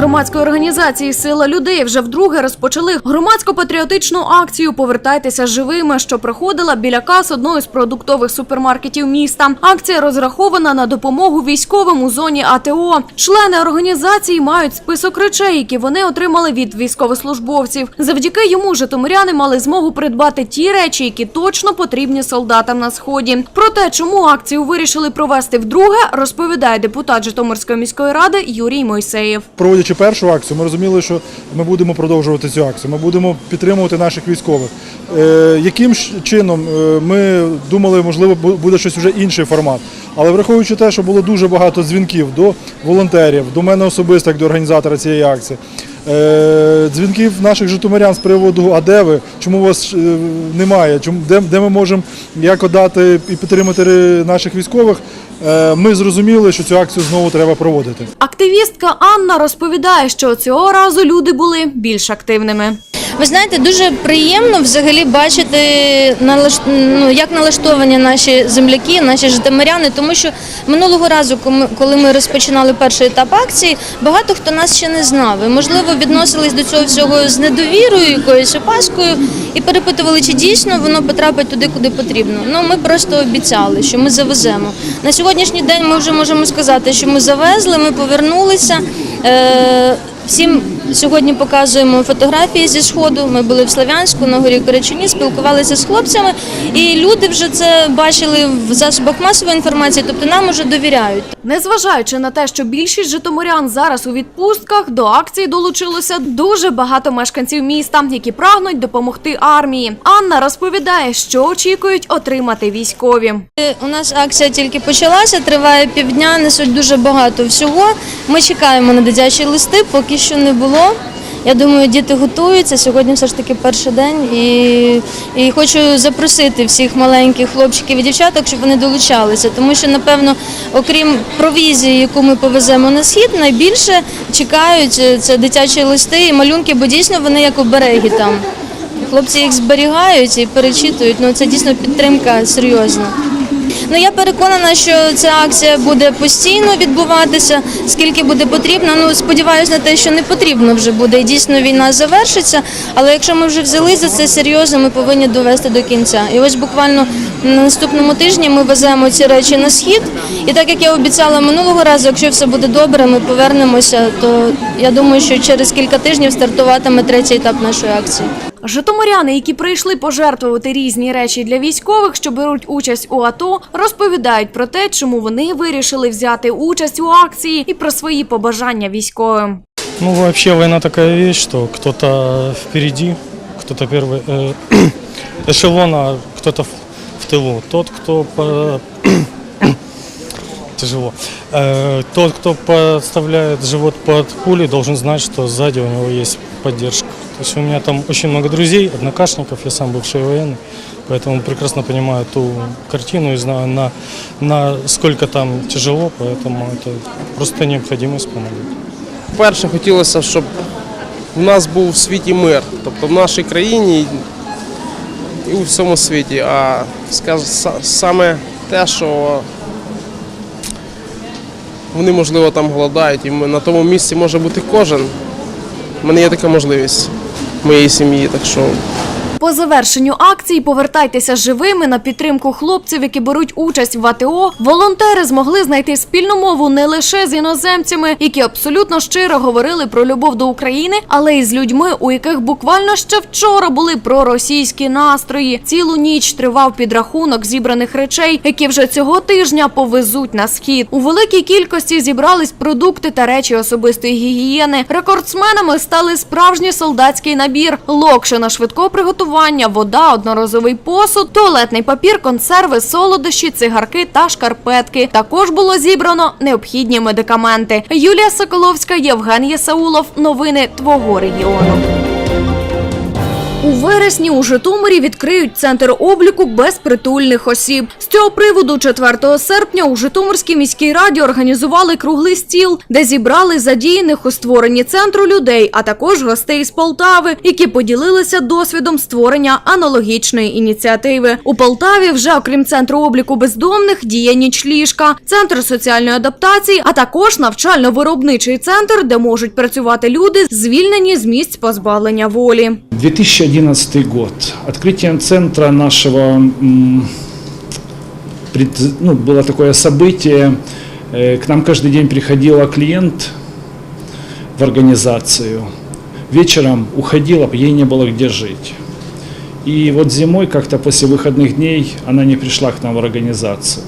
громадської організації Сила людей вже вдруге розпочали громадсько-патріотичну акцію Повертайтеся живими, що проходила біля кас одного з продуктових супермаркетів міста. Акція розрахована на допомогу військовим у зоні АТО. Члени організації мають список речей, які вони отримали від військовослужбовців. Завдяки йому житомиряни мали змогу придбати ті речі, які точно потрібні солдатам на сході. Про те, чому акцію вирішили провести вдруге, розповідає депутат Житомирської міської ради Юрій Мойсеєв. Проводячи першу акцію, ми розуміли, що ми будемо продовжувати цю акцію. Ми будемо підтримувати наших військових. Е, яким чином е, ми думали, можливо, буде щось вже інший формат. Але враховуючи те, що було дуже багато дзвінків до волонтерів, до мене особисто, як до організатора цієї акції. е, Дзвінків наших житомирян з приводу, а де ви, чому у вас немає, де, ми можемо як дати і підтримати наших військових, ми зрозуміли, що цю акцію знову треба проводити. Активістка Анна розповідає, що цього разу люди були більш активними. Ви знаєте, дуже приємно взагалі бачити ну, як налаштовані наші земляки, наші житомиряни, тому що минулого разу, коли ми розпочинали перший етап акції, багато хто нас ще не знав. Можливо, відносились до цього всього з недовірою, якоюсь опаскою, і перепитували, чи дійсно воно потрапить туди, куди потрібно. Ну ми просто обіцяли, що ми завеземо. На сьогоднішній день ми вже можемо сказати, що ми завезли, ми повернулися. Е- Всім сьогодні показуємо фотографії зі сходу. Ми були в Слов'янську, на горі Коречуні, спілкувалися з хлопцями, і люди вже це бачили в засобах масової інформації, тобто нам уже довіряють. Незважаючи на те, що більшість житомирян зараз у відпустках, до акції долучилося дуже багато мешканців міста, які прагнуть допомогти армії. Анна розповідає, що очікують отримати військові. Е, У нас акція тільки почалася, триває півдня, несуть дуже багато всього. Ми чекаємо на дитячі листи, поки що не було. Я думаю, діти готуються. Сьогодні все ж таки перший день, і, і хочу запросити всіх маленьких хлопчиків і дівчаток, щоб вони долучалися. Тому що, напевно, окрім провізії, яку ми повеземо на схід, найбільше чекають е, це дитячі листи і малюнки, бо дійсно вони як обереги там. Хлопці їх зберігають і перечитують. Ну це дійсно підтримка серйозна. Ну я переконана, що ця акція буде постійно відбуватися, скільки буде потрібно. Ну сподіваюся на те, що не потрібно вже буде. І дійсно війна завершиться. Але якщо ми вже взяли за це серйозно, ми повинні довести до кінця. І ось буквально на наступному тижні ми веземо ці речі на схід. І так як я обіцяла минулого разу, якщо все буде добре, ми повернемося. То я думаю, що через кілька тижнів стартуватиме третій етап нашої акції. Житомиряни, які прийшли пожертвувати різні речі для військових, що беруть участь у АТО, розповідають про те, чому вони вирішили взяти участь у акції і про свої побажання військовим. Ну, вообще война такая вещь, что кто-то впереди, кто-то первый э, эшелон, а кто-то в, в тылу. Тот, кто по- тяжело. Э, тот, кто подставляет живот под пули, должен знать, что сзади у него есть поддержка. То есть у меня там очень много друзей, однокашников, я сам бывший военный, поэтому прекрасно понимаю ту картину и знаю, на, на сколько там тяжело, поэтому это просто необходимость помогать. Перше хотілося, щоб в нас був в світі мир, тобто в нашій країні і у всьому світі. А скажу, са- саме те, що вони, можливо, там голодають, і ми- на тому місці може бути кожен. У мене є така можливість моєї сім'ї, так що По завершенню акції повертайтеся живими на підтримку хлопців, які беруть участь в АТО. Волонтери змогли знайти спільну мову не лише з іноземцями, які абсолютно щиро говорили про любов до України, але й з людьми, у яких буквально ще вчора були проросійські настрої. Цілу ніч тривав підрахунок зібраних речей, які вже цього тижня повезуть на схід. У великій кількості зібрались продукти та речі особистої гігієни. Рекордсменами стали справжній солдатський набір: локшина швидкого приготування, вода, одноразовий посуд, туалетний папір, консерви, солодощі, цигарки та шкарпетки. Також було зібрано необхідні медикаменти. Юлія Соколовська, Євген Єсаулов. Новини твого регіону. У вересні у Житомирі відкриють центр обліку безпритульних осіб. З цього приводу 4 серпня у Житомирській міській раді організували круглий стіл, де зібрали задіяних у створенні центру людей, а також гостей з Полтави, які поділилися досвідом створення аналогічної ініціативи. У Полтаві вже окрім центру обліку бездомних діє нічліжка, центр соціальної адаптації, а також навчально-виробничий центр, де можуть працювати люди, звільнені з місць позбавлення волі. 2011 год. Открытием центра нашего ну, было такое событие. Э, К нам каждый день приходила клиент в организацию. Вечером уходила, ей не было где жить. И вот зимой как-то после выходных дней она не пришла к нам в организацию.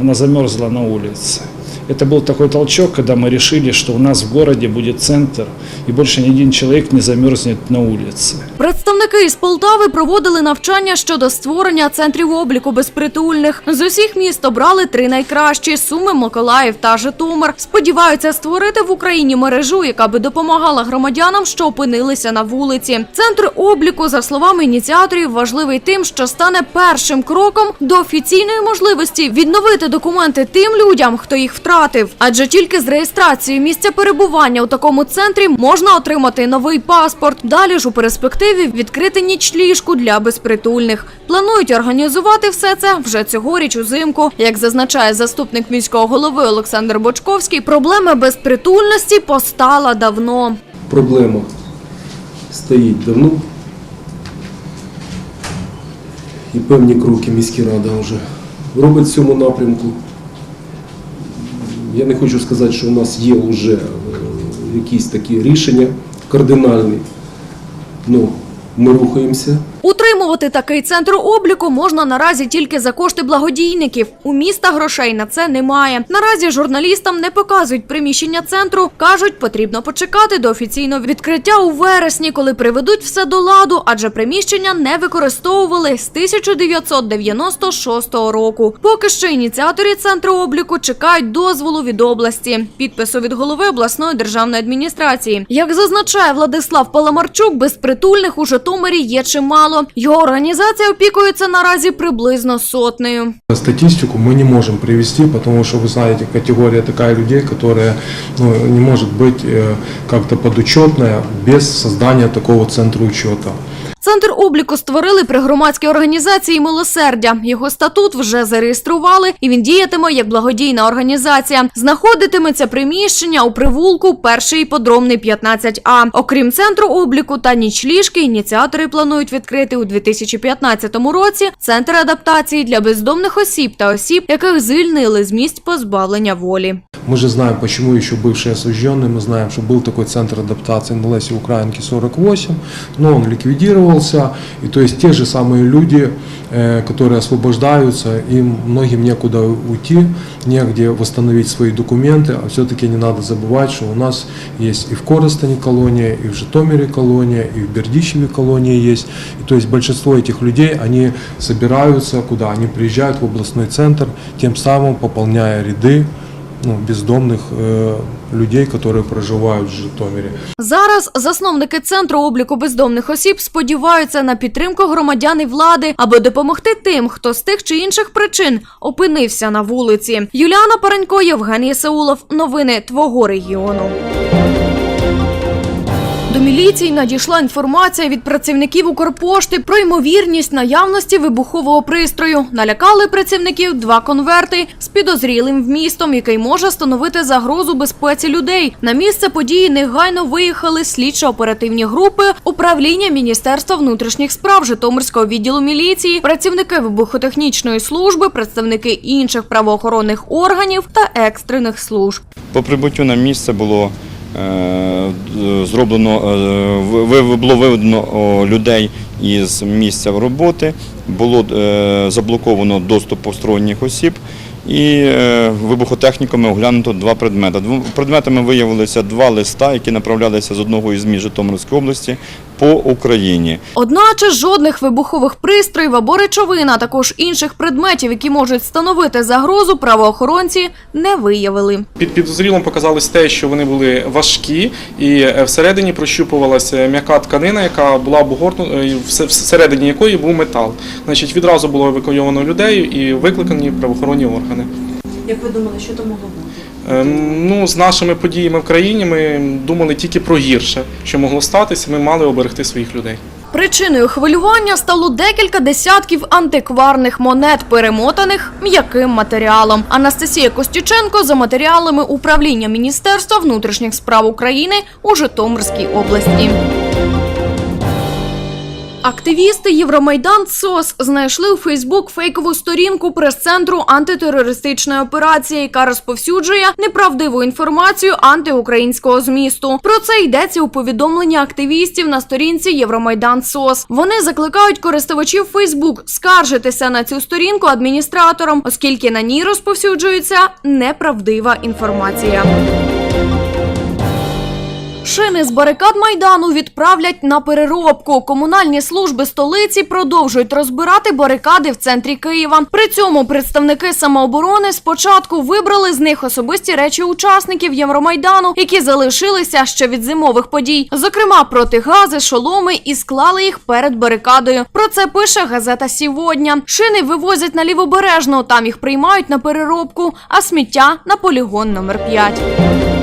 Она замерзла на улице. Это был такой толчок, когда мы решили, что у нас в городе будет центр, и больше ни один человек не замерзнет на улице. Представники із Полтави проводили навчання щодо створення центрів обліку безпритульних. З усіх міст обрали три найкращі: Суми, Миколаїв та Житомир. Сподіваються створити в Україні мережу, яка би допомагала громадянам, що опинилися на вулиці. Центр обліку, за словами ініціаторів, важливий тим, що стане першим кроком до офіційної можливості відновити документи тим людям, хто їх втратив. Адже тільки з реєстрацією місця перебування у такому центрі можна отримати новий паспорт. Далі ж у перспективі відкрити нічліжку для безпритульних. Планують організувати все це вже цьогоріч узимку. Як зазначає заступник міського голови Олександр Бочковський, проблема безпритульності постала давно. Проблема стоїть давно. І певні кроки міська рада вже робить в цьому напрямку. Я не хочу сказати, що у нас є вже е, якісь такі рішення кардинальні. але ми рухаємося. Утримувати такий центр обліку можна наразі тільки за кошти благодійників. У міста грошей на це немає. Наразі журналістам не показують приміщення центру. кажуть, потрібно почекати до офіційного відкриття у вересні, коли приведуть все до ладу, адже приміщення не використовували з 1996 року. Поки що ініціаторі центру обліку чекають дозволу від області, підпису від голови обласної державної адміністрації. Як зазначає Владислав Паламарчук, безпритульних у Житомирі є чимало Його організація опікується наразі приблизно сотнею. Статистику мы не можем привести, потому что вы знаете, категория такая людей, которая ну, не может быть э, как-то подучетная без создания такого центра учета. Центр обліку створили при громадській організації Милосердя. Його статут вже зареєстрували, і він діятиме як благодійна організація. Знаходитиметься приміщення у привулку перший подромний 15А. Окрім центру обліку та нічліжки, ініціатори планують відкрити у 2015 році центр адаптації для бездомних осіб та осіб, яких звільнили з місць позбавлення волі. Мы же знаем, почему еще бывшие осужденные, мы знаем, что был такой центр адаптации на Лесе Украинки 48, но он ликвидировался, и то есть те же самые люди, э, которые освобождаются, им многим некуда уйти, негде восстановить свои документы, а все-таки не надо забывать, что у нас есть и в Коростане колония, и в Житомире колония, и в Бердичеве колония есть, и то есть большинство этих людей, они собираются куда? Они приезжают в областной центр, тем самым пополняя ряды ну, бездомных э, людей, которые проживают в Житомире. Зараз засновники центру обліку бездомних осіб сподіваються на підтримку громадян і влади, аби допомогти тим, хто з тих чи інших причин опинився на вулиці. Юліана Паренько, Євгеній Саулов. Новини твого регіону. До міліції надійшла інформація від працівників Укрпошти про ймовірність наявності вибухового пристрою. Налякали працівників два конверти з підозрілим вмістом, який може становити загрозу безпеці людей. На місце події негайно виїхали слідчо-оперативні групи управління Міністерства внутрішніх справ Житомирського відділу міліції, працівники вибухотехнічної служби, представники інших правоохоронних органів та екстрених служб. По прибуттю на місце було зроблено, е, ви- ви- було виведено людей із місця роботи, було е, заблоковано доступ посторонніх осіб і е, вибухотехніками оглянуто два предмети. Предметами виявилися два листа, які направлялися з одного із міст Житомирської області по Україні. Одначе жодних вибухових пристроїв або речовин, а також інших предметів, які можуть становити загрозу, правоохоронці не виявили. Під підозрілим показалось те, що вони були важкі, і е, всередині прощупувалася м'яка тканина, яка була обгорнута, всередині якої був метал. Значить, відразу було евакуйовано людей і викликані правоохоронні органи. Як ви думали, що то могло бути? Ем, Ну, з нашими подіями в країні ми думали тільки про гірше, що могло статися. Ми мали оберегти своїх людей. Причиною хвилювання стало декілька десятків антикварних монет, перемотаних м'яким матеріалом. Анастасія Костюченко за матеріалами управління Міністерства внутрішніх справ України у Житомирській області. Активісти Євромайдан СОС знайшли у Фейсбук фейкову сторінку прес-центру антитерористичної операції, яка розповсюджує неправдиву інформацію антиукраїнського змісту. Про це йдеться у повідомленні активістів на сторінці Євромайдан СОС. Вони закликають користувачів Фейсбук скаржитися на цю сторінку адміністраторам, оскільки на ній розповсюджується неправдива інформація. Шини з барикад майдану відправлять на переробку. Комунальні служби столиці продовжують розбирати барикади в центрі Києва. При цьому представники самооборони спочатку вибрали з них особисті речі учасників Євромайдану, які залишилися ще від зимових подій. Зокрема, протигази, шоломи і склали їх перед барикадою. Про це пише газета Сіводня. Шини вивозять на лівобережну, там їх приймають на переробку, а сміття на полігон номер 5.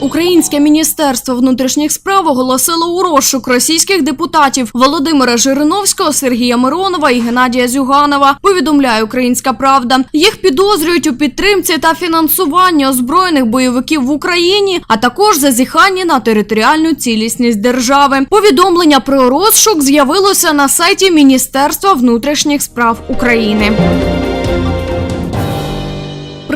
Українське міністерство внутрішніх справ оголосило у розшук російських депутатів Володимира Жириновського, Сергія Миронова і Геннадія Зюганова. Повідомляє Українська Правда. Їх підозрюють у підтримці та фінансуванні озброєних бойовиків в Україні, а також зазіханні на територіальну цілісність держави. Повідомлення про розшук з'явилося на сайті Міністерства внутрішніх справ України.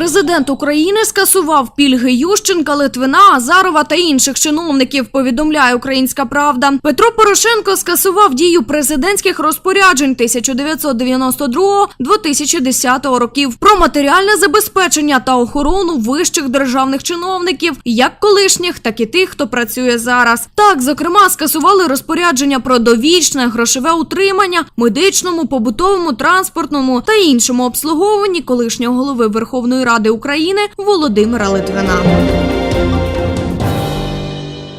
Президент України скасував пільги Ющенка, Литвина, Азарова та інших чиновників. Повідомляє Українська Правда. Петро Порошенко скасував дію президентських розпоряджень 1992-2010 років про матеріальне забезпечення та охорону вищих державних чиновників, як колишніх, так і тих, хто працює зараз. Так, зокрема, скасували розпорядження про довічне грошове утримання, медичному, побутовому, транспортному та іншому обслуговуванні колишнього голови Верховної Ради України Володимира Литвина.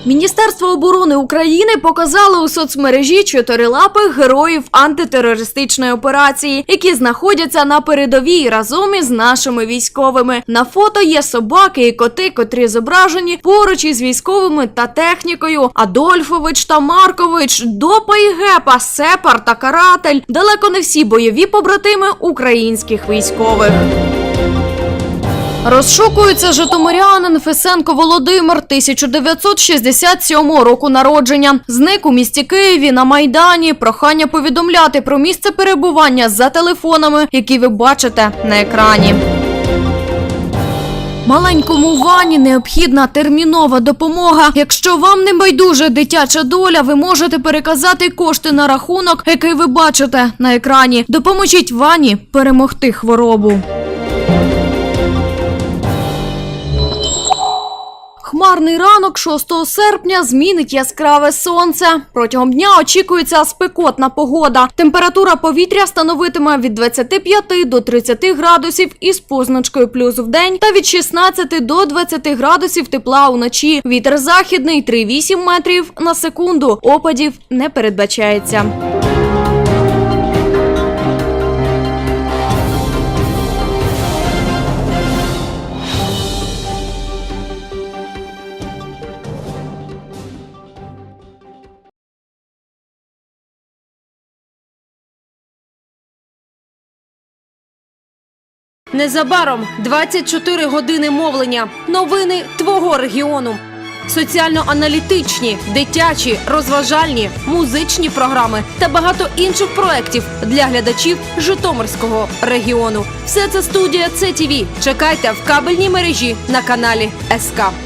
Міністерство оборони України показало у соцмережі чотирилапих героїв антитерористичної операції, які знаходяться на передовій разом із нашими військовими. На фото є собаки і коти, котрі зображені поруч із військовими та технікою. Адольфович та Маркович, Допа і Гепа, Сепар та Каратель. Далеко не всі бойові побратими українських військових. Розшукується житомирянин Фесенко Володимир 1967 року народження. Зник у місті Києві на Майдані. Прохання повідомляти про місце перебування за телефонами, які ви бачите на екрані. Маленькому Вані необхідна термінова допомога. Якщо вам не байдуже дитяча доля, ви можете переказати кошти на рахунок, який ви бачите на екрані. Допоможіть Вані перемогти хворобу. Хмарний ранок 6 серпня змінить яскраве сонце. Протягом дня очікується спекотна погода. Температура повітря становитиме від 25 до 30 градусів із позначкою плюс в день та від 16 до 20 градусів тепла уночі. Вітер західний 3,8 метрів на секунду. Опадів не передбачається. Незабаром 24 години мовлення. Новини твого регіону. Соціально-аналітичні, дитячі, розважальні, музичні програми та багато інших проєктів для глядачів Житомирського регіону. Все це студія ЦТВ. Чекайте в кабельній мережі на каналі СК.